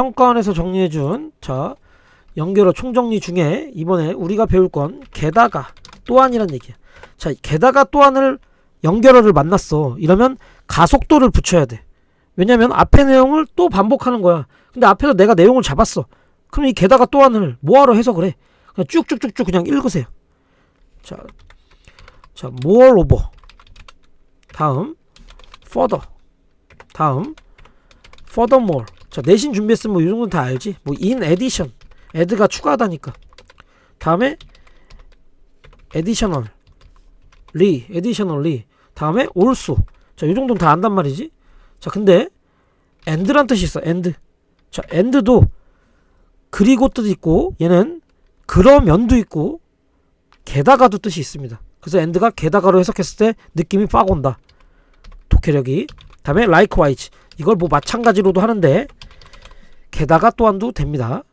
평가원에서 정리해준 자 연결어 총정리 중에 이번에 우리가 배울 건 게다가 또한이란 얘기야. 자 게다가 또한을 연결어를 만났어. 이러면 가속도를 붙여야 돼. 왜냐면 앞에 내용을 또 반복하는 거야. 근데 앞에서 내가 내용을 잡았어. 그럼 이 게다가 또한을 뭐하러 해석을 해? 그냥 쭉쭉쭉쭉 그냥 읽으세요. 자, 자, moreover. 다음, further. 다음, furthermore. 자, 내신 준비했으면 뭐 이 정도는 다 알지? 뭐 in addition. add가 추가하다니까. 다음에 additional. 리, additionally. 다음에 also. 자, 이 정도는 다 안단 말이지? 자, 근데 and란 뜻이 있어. and. 자, and도 그리고 뜻이 있고 얘는 그러면도 있고 게다가도 뜻이 있습니다. 그래서 and가 게다가로 해석했을 때 느낌이 빡 온다. 독해력이. 다음에 likewise. 이걸 뭐 마찬가지로도 하는데 게다가 또한도 됩니다.